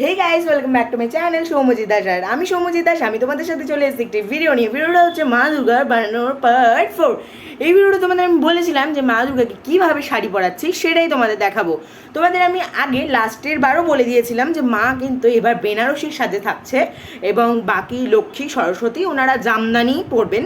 Hey guys welcome back to my channel Soumajit Das আর আমি সৌমজিৎ দাস আমি তোমাদের সাথে চলে এসেছি একটি ভিডিও নিয়ে। ভিডিওটা হচ্ছে মা দুর্গার বানানোর পার্ট ফোর এই ভিডিওটা তোমাদের আমি বলেছিলাম যে মা দুর্গাকে কীভাবে শাড়ি পরাচ্ছি, সেটাই তোমাদের দেখাবো। তোমাদের আমি আগে লাস্টের বারও বলে দিয়েছিলাম যে মা কিন্তু এবার বেনারসির সাথে থাকছে এবং বাকি লক্ষ্মী, সরস্বতী, ওনারা জামদানি পরবেন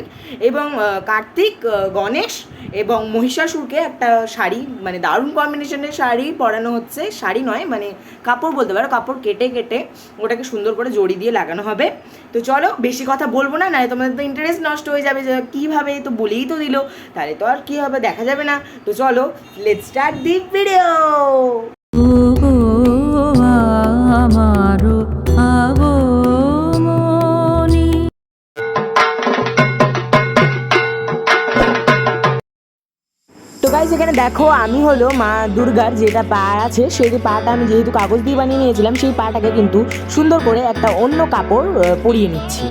এবং কার্তিক গণেশ এবং মহিষাসুরকে একটা শাড়ি মানে দারুণ কম্বিনেশনের শাড়ি পরানো হচ্ছে। শাড়ি নয় মানে কাপড় বলতে পারো, কাপড় কেটে কেটে কেটে ওটাকে সুন্দর করে জড়ি দিয়ে লাগানো হবে। তো চলো, বেশি কথা বলব না, নাহলে তোমাদের তো ইন্টারেস্ট নষ্ট হয়ে যাবে কীভাবে তো বলেই তো দিল, তাহলে তো আর কী হবে, দেখা যাবে না। তো চলো লেট স্টার্ট দি ভিডিও ওগো গাইজ এখানে দেখো আমি হলো মা দুর্গার যেটা পা আছে, সেই পাটা আমি যেহেতু কাগজ দিয়ে বানিয়ে নিয়েছিলাম, সেই পাটাকে কিন্তু সুন্দর করে একটা অন্য কাপড় পরিয়ে নিচ্ছি।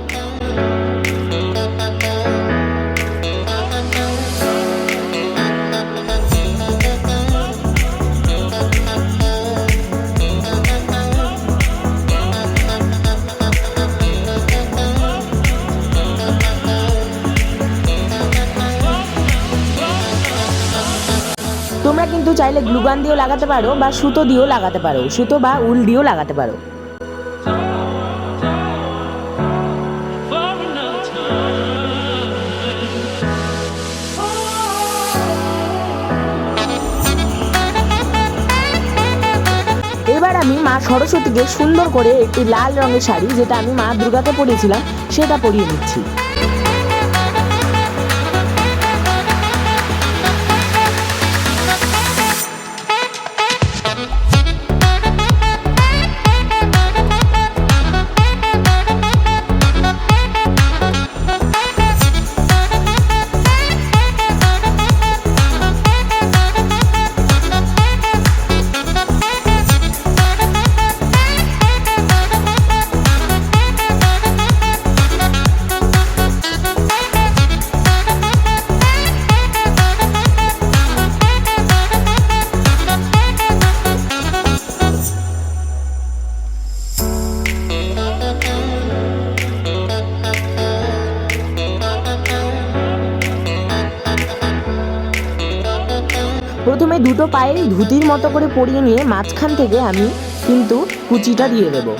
চাইলে গ্লুগান দিয়েও লাগাতে পারো বা সুতো দিয়েও লাগাতে পারো সুতো বা উল দিয়েও লাগাতে পারো. এবার আমি মা সরস্বতীকে সুন্দর করে একটি লাল রঙের শাড়ি, যেটা আমি মা দুর্গাকে পরিয়েছিলাম, সেটা পরিয়ে নিচ্ছি প্রথমে দুটো পায়ে ধুতির মতো করে পরিয়ে নিয়ে মাঝখান থেকে আমি কিন্তু কুচিটা দিয়ে দেবো।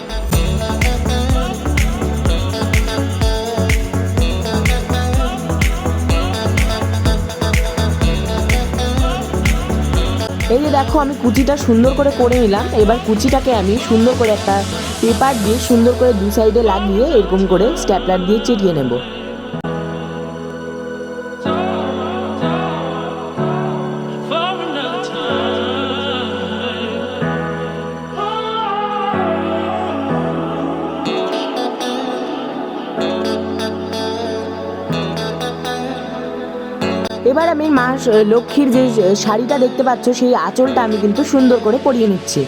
এই যে দেখো, আমি কুচিটা সুন্দর করে করে নিলাম। এবার কুচিটাকে আমি সুন্দর করে একটা পেপার দিয়ে সুন্দর করে দু সাইডে লাগিয়ে এরকম করে স্ট্যাপলার দিয়ে চিটিয়ে নেব। এবার আমি মা লক্ষ্মীর যে শাড়িটা দেখতে পাচ্ছ, সেই আঁচলটা আমি কিন্তু সুন্দর করে পরিয়ে নিচ্ছি।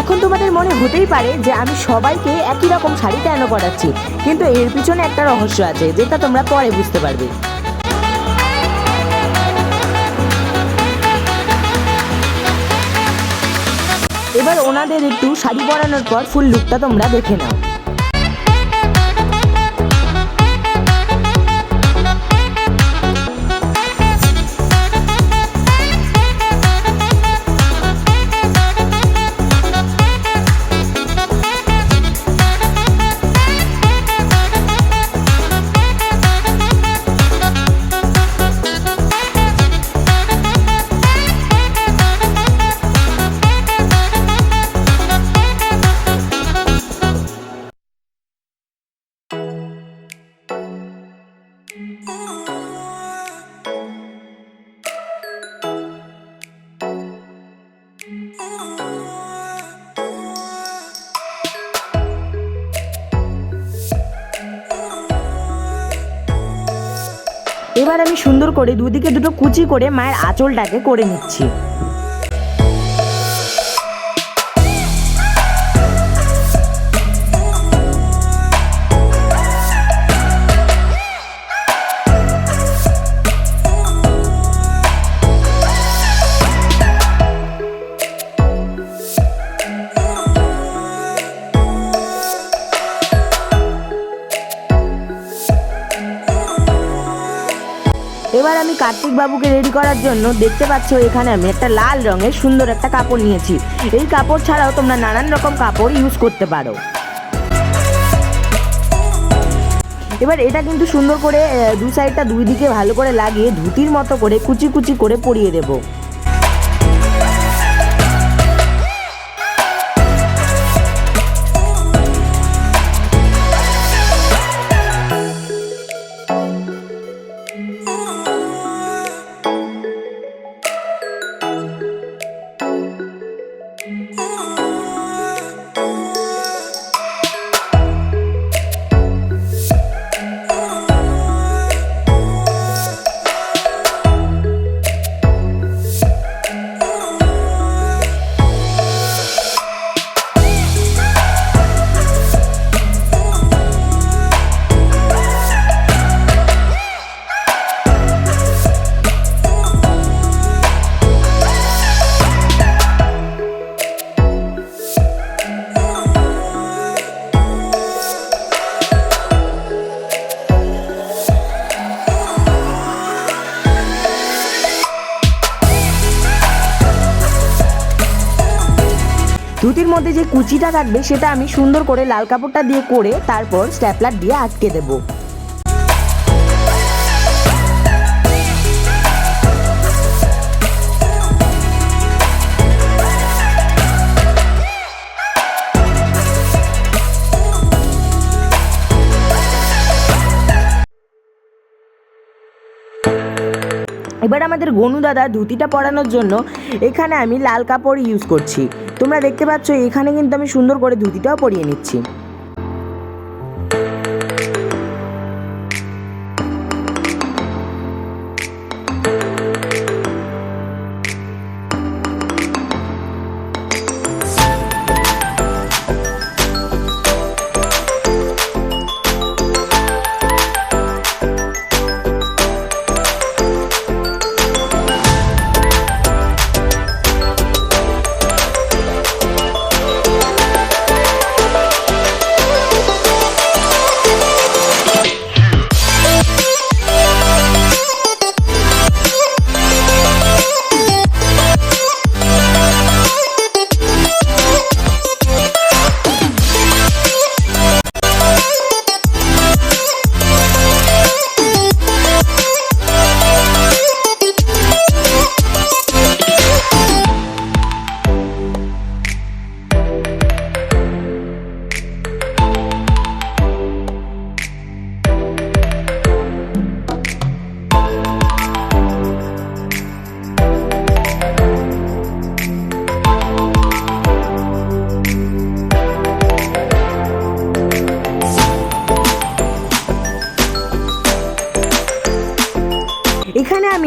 এখন তোমাদের মনে হতেই পারে যে আমি সবাইকে একই রকম শাড়ি কেন পরাচ্ছি, কিন্তু এর পিছনে একটা রহস্য আছে, যেটা তোমরা পরে বুঝতে পারবে। এবার ওনাদের একটু শাড়ি পরানোর পর ফুল লুকটা তোমরা দেখে নাও। এবার আমি সুন্দর করে দুদিকে দুটো কুচি করে মায়ের আঁচলটাকে করে নিচ্ছি। আমি কার্তিক বাবুকে রেডি করার জন্য দেখতে পাচ্ছ এখানে আমি একটা লাল রঙের সুন্দর একটা কাপড় নিয়েছি। এই কাপড় ছাড়াও তোমরা নানান রকম কাপড় ইউজ করতে পারো। এবার এটা কিন্তু সুন্দর করে দু সাইডটা দুই দিকে ভালো করে লাগিয়ে ধুতির মতো করে কুচি কুচি করে পরিয়ে দেবো। কুচিটা থাকবে, সেটা আমি সুন্দর করে লাল কাপড়টা দিয়ে করে তারপর স্ট্যাপলার দিয়ে আটকে দেবো। এবার আমাদের গনু দাদা ধুতিটা পরানোর জন্য এখানে আমি লাল কাপড় ইউজ করছি। তোমরা দেখতে পাচ্ছ এখানে কিন্তু আমি সুন্দর করে ধুতিটাও পরিয়ে নিচ্ছি।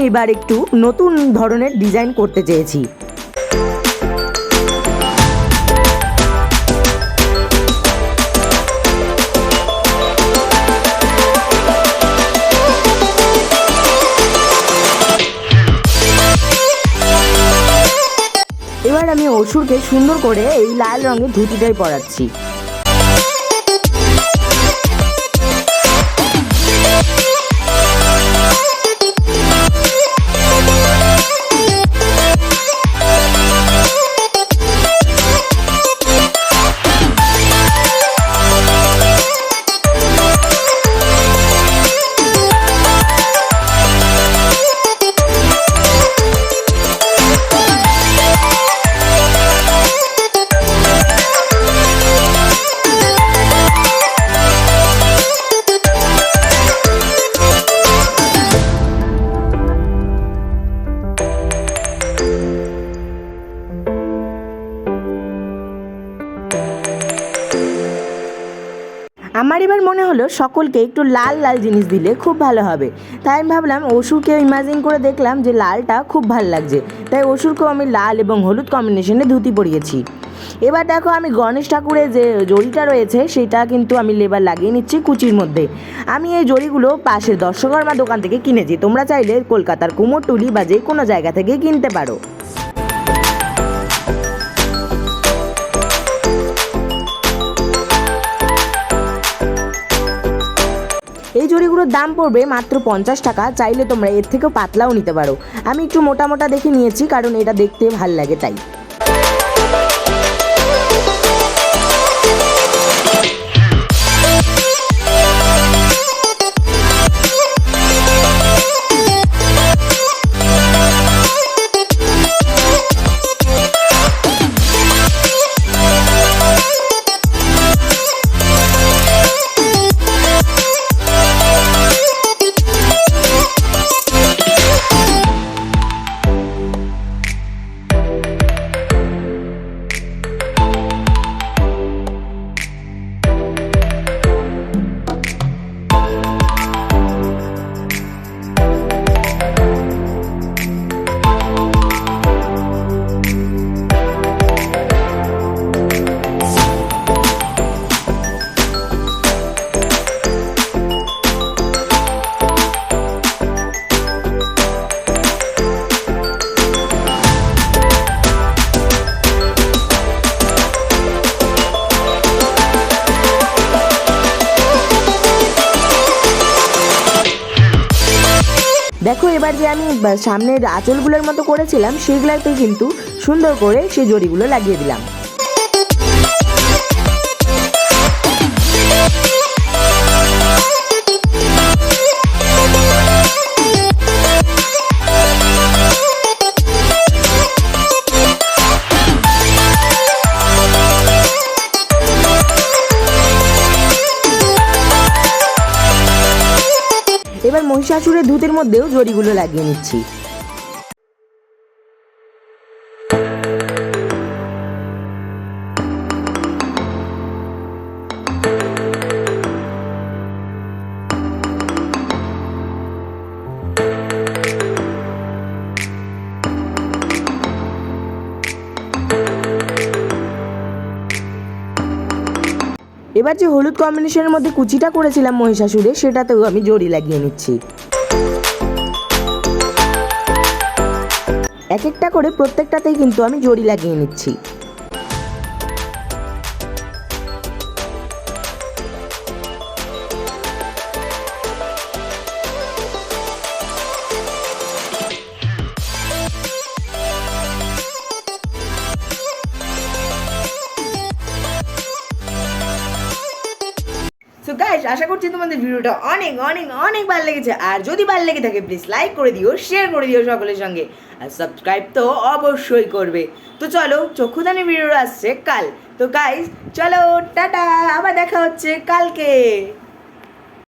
এবার একটু নতুন ধরনের ডিজাইন করতে চেয়েছি। এবার আমি অসুরকে সুন্দর করে এই লাল রঙের ধুতিটাই পরাচ্ছি। হলো সকলকে একটু লাল লাল জিনিস দিলে খুব ভালো হবে। তাই আমি ভাবলাম অসুরকে ইমাজিন করে দেখলাম যে লালটা খুব ভালো লাগছে। তাই অসুরকেও আমি লাল এবং হলুদ কম্বিনেশনে ধুতি পরিয়েছি। এবার দেখো আমি গণেশ ঠাকুরের যে জড়িটা রয়েছে, সেটা কিন্তু আমি লেবার লাগিয়ে নিচ্ছি কুচির মধ্যে। আমি এই জড়িগুলো পাশের দর্শকর্মা দোকান থেকে কিনেছি। তোমরা চাইলে কলকাতার কুমোরটুলি বা যে কোনো জায়গা থেকে কিনতে পারো। জড়িগুলোর দাম পড়বে মাত্র পঞ্চাশ টাকা। চাইলে তোমরা এর থেকেও পাতলাও নিতে পারো। আমি একটু মোটা মোটা দেখে নিয়েছি, কারণ এটা দেখতে ভালো লাগে তাই। সামনের আঁচলগুলোর মতো করেছিলাম সেগুলোতে কিন্তু সুন্দর করে সেই জড়িগুলো লাগিয়ে দিলাম। এবার মহিষাসুরের দুধের মধ্যেও জড়িগুলো লাগিয়ে নিচ্ছি। এবার যে হলুদ কম্বিনেশনের মধ্যে কুচিটা করেছিলাম মহিষাসুরে, সেটাতেও আমি জড়ি লাগিয়ে নিচ্ছি। এক একটা করে প্রত্যেকটাতেই কিন্তু আমি জড়ি লাগিয়ে নিচ্ছি। গাইস আশা করছি তোমাদের ভিডিওটা অনেক অনেক অনেক ভালো লেগেছে। আর যদি ভালো লেগে থাকে প্লিজ লাইক করে দিও শেয়ার করে দিও সকলের সঙ্গে। আর সাবস্ক্রাইব তো অবশ্যই করবে। তো চলো চক্ষুদানি ভিডিওটা আসছে কাল। তো গাইস চলো, টাটা, আবার দেখা হচ্ছে কালকে।